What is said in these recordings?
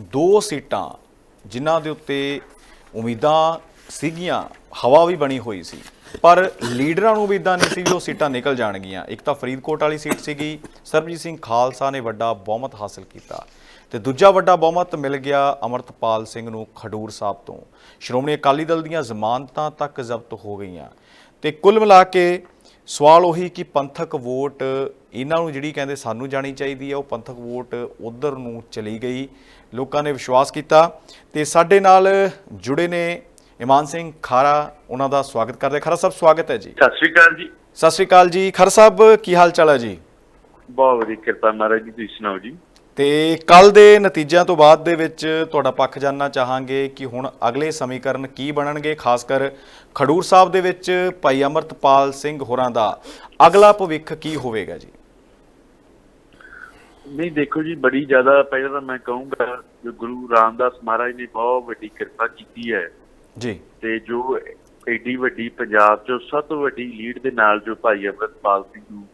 ਦੋ ਸੀਟਾਂ ਜਿਨ੍ਹਾਂ ਦੇ ਉੱਤੇ ਉਮੀਦਾਂ ਸੀਗੀਆਂ, ਹਵਾ ਵੀ ਬਣੀ ਹੋਈ ਸੀ। ਪਰ ਲੀਡਰਾਂ ਨੂੰ ਵੀ ਇਦਾਂ ਨਹੀਂ ਸੀ ਵੀ ਉਹ ਸੀਟਾਂ ਨਿਕਲ ਜਾਣਗੀਆਂ। ਇੱਕ ਤਾਂ ਫਰੀਦਕੋਟ ਵਾਲੀ ਸੀਟ ਸੀਗੀ। ਸਰਬਜੀਤ ਸਿੰਘ ਖਾਲਸਾ ਨੇ ਵੱਡਾ ਬਹੁਮਤ ਹਾਸਲ ਕੀਤਾ। ਤੇ ਦੂਜਾ ਵੱਡਾ ਬਹੁਮਤ ਮਿਲ ਗਿਆ ਅਮਰਤਪਾਲ ਸਿੰਘ ਨੂੰ ਖਡੂਰ ਸਾਹਿਬ ਤੋਂ। ਸ਼੍ਰੋਮਣੀ ਅਕਾਲੀ ਦਲ ਦੀਆਂ ਜ਼ਮਾਨਤਾਂ ਤੱਕ ਜ਼ਬਤ ਹੋ ਗਈਆਂ। ਤੇ ਕੁੱਲ ਮਿਲਾ ਕੇ ਸਵਾਲ ਉਹੀ ਕਿ ਪੰਥਕ ਵੋਟ ਇਹਨਾਂ ਨੂੰ ਜਿਹੜੀ ਕਹਿੰਦੇ ਸਾਨੂੰ ਜਾਣੀ ਚਾਹੀਦੀ ਹੈ ਉਹ ਪੰਥਕ ਵੋਟ ਉਧਰ ਨੂੰ ਚਲੀ ਗਈ। ਲੋਕਾਂ ਨੇ ਵਿਸ਼ਵਾਸ ਕੀਤਾ ਤੇ ਸਾਡੇ ਨਾਲ ਜੁੜੇ ਨੇ ਇਮਾਨ ਸਿੰਘ ਖਾਰਾ ਉਹਨਾਂ ਦਾ ਸਵਾਗਤ ਕਰਦੇ। ਖਾਰਾ ਸਾਹਿਬ ਸਵਾਗਤ ਹੈ ਜੀ। ਸਤਿ ਸ਼੍ਰੀ ਅਕਾਲ ਜੀ। ਸਤਿ ਸ਼੍ਰੀ ਅਕਾਲ ਜੀ। ਖਾਰਾ ਸਾਹਿਬ ਕੀ ਹਾਲ ਚਾਲ ਹੈ ਜੀ? ਬਹੁਤ ਵਧੀਆ ਕਿਰਪਾ ਮਹਾਰਾਜ ਜੀ ਤੁਸੀਂ ਸੁਣਾਓ ਜੀ? ਤੇ ਕੱਲ ਦੇ ਨਤੀਜਿਆਂ ਤੋਂ ਬਾਅਦ ਦੇ ਵਿੱਚ ਤੁਹਾਡਾ ਪੱਖ ਜਾਨਣਾ ਚਾਹਾਂਗੇ ਕਿ ਹੁਣ ਅਗਲੇ ਸਮੀਕਰਨ ਕੀ ਬਣਨਗੇ ਖਾਸ ਕਰ ਖਡੂਰ ਸਾਹਿਬ ਦੇ ਵਿੱਚ ਭਾਈ ਅਮਰਤਪਾਲ ਸਿੰਘ ਹੋਰਾਂ ਦਾ ਅਗਲਾ ਭਵਿੱਖ ਕੀ ਹੋਵੇਗਾ ਜੀ? ਨਹੀਂ ਦੇਖੋ ਜੀ ਬੜੀ ਜ਼ਿਆਦਾ ਪਹਿਲਾਂ ਤਾਂ ਮੈਂ ਕਹੂੰਗਾ ਜੋ ਗੁਰੂ ਰਾਮਦਾਸ ਮਹਾਰਾਜ ਨੇ ਬਹੁਤ ਵੱਡੀ ਕਿਰਪਾ ਕੀਤੀ ਹੈ। ਜੀ। ਤੇ ਜੋ ਏਡੀ ਵੱਡੀ ਪੰਜਾਬ ਚੋਂ ਸਭ ਤੋਂ ਵੱਡੀ ਲੀਡ ਦੇ ਨਾਲ ਜੋ ਭਾਈ ਅਮਰਪਾਲ ਸਿੰਘ ਨੂੰ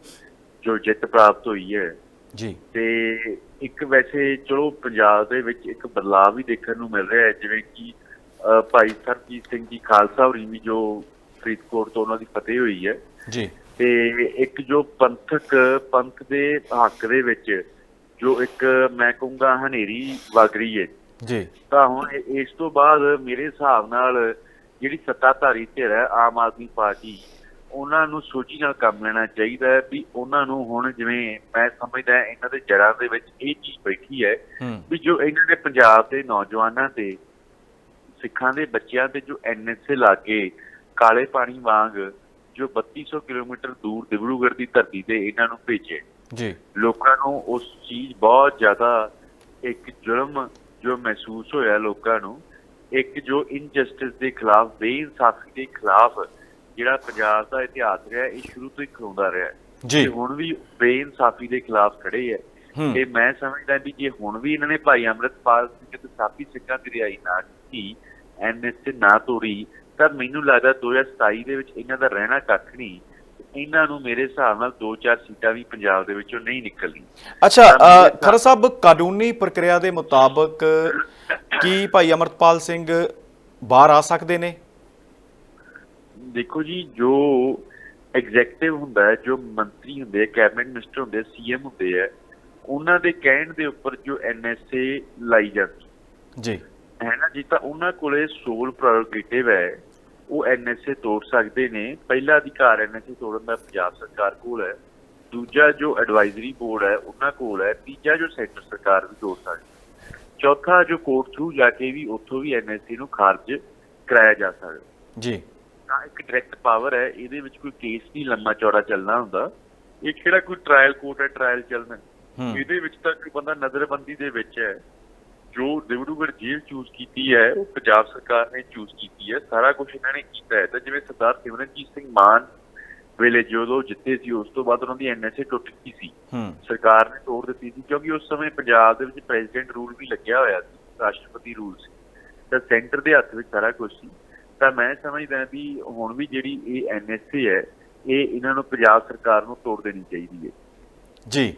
ਜੋ ਜਿੱਤ ਪ੍ਰਾਪਤ ਹੋਈ ਹੈ। ਜੀ। ਤੇ ਇੱਕ ਵੈਸੇ ਚਲੋ ਪੰਜਾਬ ਦੇ ਵਿੱਚ ਇੱਕ ਬਦਲਾਅ ਵੀ ਦੇਖਣ ਨੂੰ ਮਿਲ ਰਿਹਾ ਹੈ ਜਿਵੇਂ ਕਿ ਭਾਈ ਸਰਜੀਤ ਸਿੰਘ ਜੀ ਖਾਲਸਾ ਹੋਰੀ ਵੀ ਜੋ ਫਰੀਦਕੋਟ ਤੋਂ ਉਹਨਾਂ ਦੀ ਫਤਿਹ ਹੋਈ ਹੈ। ਜੀ। ਤੇ ਇੱਕ ਜੋ ਪੰਥਕ ਪੰਥ ਦੇ ਹੱਕ ਦੇ ਵਿੱਚ ਜੋ ਇੱਕ ਮੈਂ ਕਹੂੰਗਾ ਹਨੇਰੀ ਵਗ ਰਹੀ ਹੈ। ਜੀ। ਤਾਂ ਹੁਣ ਇਸ ਤੋਂ ਬਾਅਦ ਮੇਰੇ ਹਿਸਾਬ ਨਾਲ ਜਿਹੜੀ ਸੱਤਾਧਾਰੀ ਧਿਰ ਹੈ ਆਮ ਆਦਮੀ ਪਾਰਟੀ ਉਹਨਾਂ ਨੂੰ ਸੋਚੀ ਨਾਲ ਕੰਮ ਲੈਣਾ ਚਾਹੀਦਾ ਹੈ ਵੀ ਉਹਨਾਂ ਨੂੰ ਹੁਣ ਜਿਵੇਂ ਮੈਂ ਸਮਝਦਾ ਇਹਨਾਂ ਦੇ ਜੜਾਂ ਦੇ ਵਿੱਚ ਇਹ ਚੀਜ਼ ਬੈਠੀ ਹੈ ਵੀ ਜੋ ਇਹਨਾਂ ਨੇ ਪੰਜਾਬ ਦੇ ਨੌਜਵਾਨਾਂ ਤੇ ਸਿੱਖਾਂ ਦੇ ਬੱਚਿਆਂ ਤੇ ਜੋ ਐਨਐਸਏ ਲਾ ਕੇ ਕਾਲੇ ਪਾਣੀ ਵਾਂਗ ਜੋ 3200 ਕਿਲੋਮੀਟਰ ਦੂਰ ਦਿਬਰੂਗੜ੍ਹ ਦੀ ਧਰਤੀ ਤੇ ਇਹਨਾਂ ਨੂੰ ਭੇਜੇ ਜੀ। ਲੋਕਾਂ ਨੂੰ ਉਸ ਚੀਜ਼ ਬਹੁਤ ਜ਼ਿਆਦਾ ਇੱਕ ਜੁਰਮ ਜੋ ਮਹਿਸੂਸ ਹੋਇਆ ਲੋਕਾਂ ਨੂੰ ਇੱਕ ਜੋ ਇਨਜਸਟਿਸ ਦੇ ਖਿਲਾਫ ਬੇਇਨਸਾਫੀ ਦੇ ਖਿਲਾਫ ਜਿਹੜਾ ਪੰਜਾਬ ਦਾ ਇਤਿਹਾਸ ਰਿਹਾ ਇਹ ਸ਼ੁਰੂ ਤੋਂ ਹੀ ਖਲੋਂਦਾ ਰਿਹਾ। ਜੀ। ਹੁਣ ਵੀ ਬੇਇਨਸਾਫੀ ਦੇ ਖਿਲਾਫ ਖੜੇ ਹੈ। ਤੇ ਮੈਂ ਸਮਝਦਾ ਵੀ ਜੇ ਹੁਣ ਵੀ ਇਹਨਾਂ ਨੇ ਭਾਈ ਅੰਮ੍ਰਿਤਪਾਲ ਸਿੰਘ ਤੇ ਸਾਥੀ ਸਿੱਖਾਂ ਦੀ ਰਿਹਾਈ ਨਾ ਕੀਤੀ ਐਨਐਸਏ ਨਾ ਤੋੜੀ ਤਾਂ ਮੈਨੂੰ ਲੱਗਦਾ 2027 ਦੇ ਵਿੱਚ ਇਹਨਾਂ ਦਾ ਰਹਿਣਾ ਕੱਖ ਨਹੀਂ ਇਹਨਾਂ ਨੂੰ ਮੇਰੇ ਹਿਸਾਬ ਨਾਲ 2-4 ਸੀਟਾਂ ਵੀ ਪੰਜਾਬ ਦੇ ਵਿੱਚੋਂ ਨਹੀਂ ਨਿਕਲਣੀਆਂ। ਅੱਛਾ ਖਰਾ ਸਾਹਿਬ ਕਾਨੂੰਨੀ ਪ੍ਰਕਿਰਿਆ ਦੇ ਮੁਤਾਬਕ ਕੀ ਭਾਈ ਅਮਰਤਪਾਲ ਸਿੰਘ ਬਾਹਰ ਆ ਸਕਦੇ ਨੇ? ਦੇਖੋ ਜੀ ਜੋ ਐਗਜ਼ੈਕਟਿਵ ਹੁੰਦਾ ਜੋ ਮੰਤਰੀ ਹੁੰਦੇ ਆ ਕੈਬਨਿਟ ਮਿਨਿਸਟਰ ਹੁੰਦੇ ਸੀਐਮ ਹੁੰਦੇ ਆ ਉਹਨਾਂ ਦੇ ਕਹਿਣ ਦੇ ਉੱਪਰ ਜੋ ਐਨਐਸਏ ਲਾਈ ਜਾਂਦੀ ਜੀ। ਹੈ ਨਾ ਜੀ? ਤਾਂ ਉਹਨਾਂ ਕੋਲੇ ਸੋਲ ਪ੍ਰੈਰੋਗੇਟਿਵ ਹੈ ਉਹ ਐਨਐਸਏ ਤੋੜ ਸਕਦੇ ਨੇ। ਪਹਿਲਾ ਅਧਿਕਾਰ ਐਨਐਸਏ ਤੋੜਨ ਦਾ ਪੰਜਾਬ ਸਰਕਾਰ ਕੋਲ ਹੈ। ਦੂਜਾ ਜੋ ਐਡਵਾਈਜ਼ਰੀ ਬੋਰਡ ਹੈ ਉਹਨਾਂ ਕੋਲ ਹੈ। ਤੀਜਾ ਜੋ ਸੈਂਟਰ ਸਰਕਾਰ ਵੀ ਤੋੜ ਸਕਦੀ ਹੈ। ਚੌਥਾ ਜੋ ਕੋਰਟ ਥਰੂ ਜਾ ਕੇ ਵੀ ਉੱਥੋਂ ਵੀ ਐਨਐਸਏ ਨੂੰ ਖਾਰਜ ਕਰਾਇਆ ਜਾ ਸਕਦਾ ਜੀ। ਤਾਂ ਇੱਕ ਡਾਇਰੈਕਟ ਪਾਵਰ ਹੈ ਇਹਦੇ ਵਿੱਚ ਕੋਈ ਕੇਸ ਨਹੀਂ ਲੰਮਾ ਚੌੜਾ ਚੱਲਣਾ ਹੁੰਦਾ। ਇਹ ਕਿਹੜਾ ਕੋਈ ਟ੍ਰਾਇਲ ਕੋਰਟ ਹੈ ਟ੍ਰਾਇਲ ਚੱਲਣਾ। ਇਹਦੇ ਵਿੱਚ ਤਾਂ ਕੋਈ ਬੰਦਾ ਨਜ਼ਰਬੰਦੀ ਦੇ ਵਿੱਚ ਹੈ। ਜੋ ਦਿਵੜੂਗੜ ਜੇਲ੍ਹ ਚੂਜ਼ ਕੀਤੀ ਹੈ ਉਹ ਪੰਜਾਬ ਸਰਕਾਰ ਨੇ ਚੂਜ਼ ਕੀਤੀ ਹੈ। ਸਾਰਾ ਕੁਝ ਇਹਨਾਂ ਨੇ ਕੀਤਾ ਹੈ। ਤਾਂ ਜਿਵੇਂ ਸਰਦਾਰ ਸਿਮਰਨਜੀਤ ਸਿੰਘ ਮਾਨ ਵੇਲੇ ਜਦੋਂ ਜਿੱਤੇ ਸੀ ਉਸ ਤੋਂ ਬਾਅਦ ਉਹਨਾਂ ਦੀ ਐਨਐਸਏ ਟੁੱਟ ਗਈ ਸੀ। ਸਰਕਾਰ ਨੇ ਤੋੜ ਦਿੱਤੀ ਸੀ ਕਿਉਂਕਿ ਉਸ ਸਮੇਂ ਪੰਜਾਬ ਦੇ ਵਿੱਚ ਪ੍ਰੈਜ਼ੀਡੈਂਟ ਰੂਲ ਵੀ ਲੱਗਿਆ ਹੋਇਆ ਸੀ ਰਾਸ਼ਟਰਪਤੀ ਰੂਲ ਸੀ। ਤਾਂ ਸੈਂਟਰ ਦੇ ਹੱਥ ਵਿੱਚ ਸਾਰਾ ਕੁਝ ਸੀ। ਤਾਂ ਮੈਂ ਸਮਝਦਾ ਵੀ ਹੁਣ ਵੀ ਜਿਹੜੀ ਇਹ ਐਨਐਸਏ ਹੈ ਇਹ ਇਹਨਾਂ ਨੂੰ ਪੰਜਾਬ ਸਰਕਾਰ ਨੂੰ ਤੋੜ ਦੇਣੀ ਚਾਹੀਦੀ ਹੈ। ਜੀ।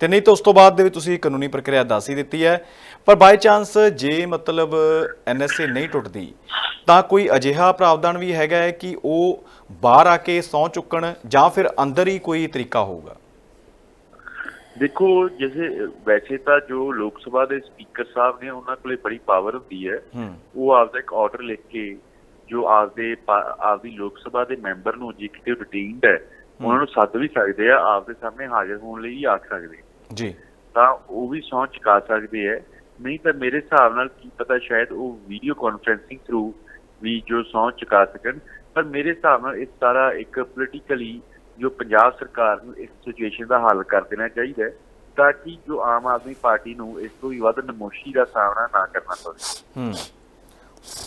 ਤੇ ਨਹੀਂ ਤਾਂ ਉਸ ਤੋਂ ਬਾਅਦ ਦੇ ਵੀ ਤੁਸੀਂ ਕਾਨੂੰਨੀ ਪ੍ਰਕਿਰਿਆ ਦੱਸ ਹੀ ਦਿੱਤੀ ਹੈ। ਪਰ ਬਾਈ ਚਾਂਸ ਜੇ ਮਤਲਬ ਐਨਐਸਏ ਨਹੀਂ ਟੁੱਟਦੀ ਤਾਂ ਕੋਈ ਅਜਿਹਾ ਪ੍ਰਾਵਧਾਨ ਵੀ ਹੈਗਾ ਹੈ ਕਿ ਉਹ ਬਾਹਰ ਆ ਕੇ ਸਹੁੰ ਚੁੱਕਣ ਜਾਂ ਫਿਰ ਅੰਦਰ ਹੀ ਕੋਈ ਤਰੀਕਾ ਹੋਊਗਾ? ਦੇਖੋ ਜਿਵੇਂ ਵੈਸੇ ਤਾਂ ਜੋ ਲੋਕ ਸਭਾ ਦੇ ਸਪੀਕਰ ਸਾਹਿਬ ਨੇ ਉਹਨਾਂ ਕੋਲੇ ਬੜੀ ਪਾਵਰ ਹੁੰਦੀ ਹੈ ਹੂੰ। ਉਹ ਆਪਦਾ ਇੱਕ ਆਰਡਰ ਲਿਖ ਕੇ ਜੋ ਆਪਦੇ ਆਪਦੀ ਲੋਕ ਸਭਾ ਦੇ ਮੈਂਬਰ ਨੂੰ ਜੇ ਕਿਤੇ ਡਿਟੇਨਡ ਹੈ ਉਹਨਾਂ ਨੂੰ ਸੱਦ ਵੀ ਸਕਦੇ ਆ ਆਪਦੇ ਸਾਹਮਣੇ ਹਾਜ਼ਰ ਹੋਣ ਲਈ ਵੀ ਆ ਸਕਦੇ। ਜੀ। ਤਾਂ ਉਹ ਵੀ ਸਹੁੰ ਚੁਕਾ ਸਕਦੇ ਹੈ। ਨਹੀਂ ਤਾਂ ਮੇਰੇ ਹਿਸਾਬ ਨਾਲ ਕੀ ਪਤਾ ਸ਼ਾਇਦ ਉਹ ਵੀਡੀਓ ਕਾਨਫਰੈਂਸਿੰਗ ਥਰੂ ਵੀ ਜੋ ਸਹੁੰ ਚੁਕਾ ਸਕਣ ਪਰ ਮੇਰੇ ਹਿਸਾਬ ਨਾਲ ਇਸ ਸਾਰਾ ਇੱਕ ਪੋਲੀਟੀਕਲੀ ਜੋ ਪੰਜਾਬ ਸਰਕਾਰ ਨੂੰ ਇਸ ਸਿਚੁਏਸ਼ਨ ਦਾ ਹੱਲ ਕਰ ਦੇਣਾ ਚਾਹੀਦਾ ਹੈ ਤਾਂ ਕਿ ਜੋ ਆਮ ਆਦਮੀ ਪਾਰਟੀ ਨੂੰ ਇਸ ਤੋਂ ਵੀ ਵੱਧ ਨਮੋਸ਼ੀ ਦਾ ਸਾਹਮਣਾ ਨਾ ਕਰਨਾ ਪਵੇ। ਹੂੰ।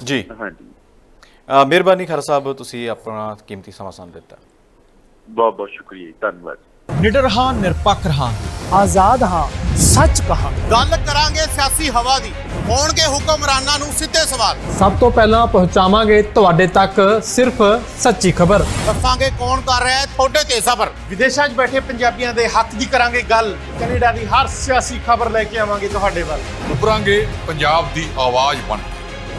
ਜੀ। ਹਾਂਜੀ। ਮਿਹਰਬਾਨੀ ਖਰ ਸਾਹਿਬ ਤੁਸੀਂ ਆਪਣਾ ਕੀਮਤੀ ਸਮਾਂ ਸਾਨੂੰ ਦਿੱਤਾ। ਬਹੁਤ ਬਹੁਤ ਸ਼ੁਕਰੀਆ ਧੰਨਵਾਦ। ਨਿਡਰ ਹਾਂ ਨਿਰਪੱਖ ਰਹਾਂਗੇ। ਆਜ਼ਾਦ ਹਾਂ ਸੱਚ ਕਹਾਂ ਗੱਲ ਕਰਾਂਗੇ ਸਿਆਸੀ ਹਵਾ ਦੀ। ਹੋਣਗੇ ਹੁਕਮਰਾਨਾਂ ਨੂੰ ਸਿੱਧੇ ਸਵਾਲ। ਸਭ ਤੋਂ ਪਹਿਲਾਂ ਪਹੁੰਚਾਵਾਂਗੇ ਤੁਹਾਡੇ ਤੱਕ ਸਿਰਫ ਸੱਚੀ ਖਬਰ। ਦੱਸਾਂਗੇ ਕੌਣ ਕਰ ਰਿਹਾ ਹੈ ਤੁਹਾਡੇ ਤੇ ਸਬਰ ਵਿਦੇਸ਼ਾਂ 'ਚ ਬੈਠੇ ਪੰਜਾਬੀਆਂ ਦੇ ਹੱਕ ਦੀ ਕਰਾਂਗੇ ਗੱਲ। ਕੈਨੇਡਾ ਦੀ ਹਰ ਸਿਆਸੀ ਖਬਰ ਲੈ ਕੇ ਆਵਾਂਗੇ ਤੁਹਾਡੇ ਵੱਲ। ਉਭਰਾਂਗੇ ਪੰਜਾਬ ਦੀ ਆਵਾਜ਼ ਬਣ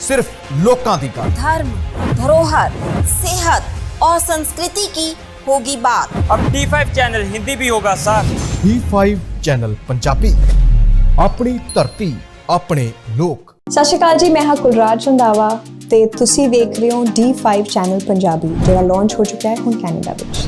ਸਿਰਫ ਲੋਕਾਂ ਦੀ ਗੱਲ धर्म धरोहर सेहत और संस्कृति की होगी बात अब D5 ਚੈਨਲ ਹਿੰਦੀ ਵੀ ਹੋਗਾ ਸਰ D5 ਚੈਨਲ ਪੰਜਾਬੀ ਆਪਣੀ ਧਰਤੀ ਆਪਣੇ ਲੋਕ ਸਤਿ ਸ਼੍ਰੀ ਅਕਾਲ ਜੀ ਮੈਂ ਹਾਂ ਕੁਲਰਾਜ ਰੰਧਾਵਾ ਤੇ ਤੁਸੀਂ ਵੇਖ ਰਹੇ ਹੋ D5 ਚੈਨਲ ਪੰਜਾਬੀ ਜਿਹੜਾ ਲਾਂਚ ਹੋ ਚੁੱਕਾ ਹੈ ਹੁਣ ਕੈਨੇਡਾ ਵਿੱਚ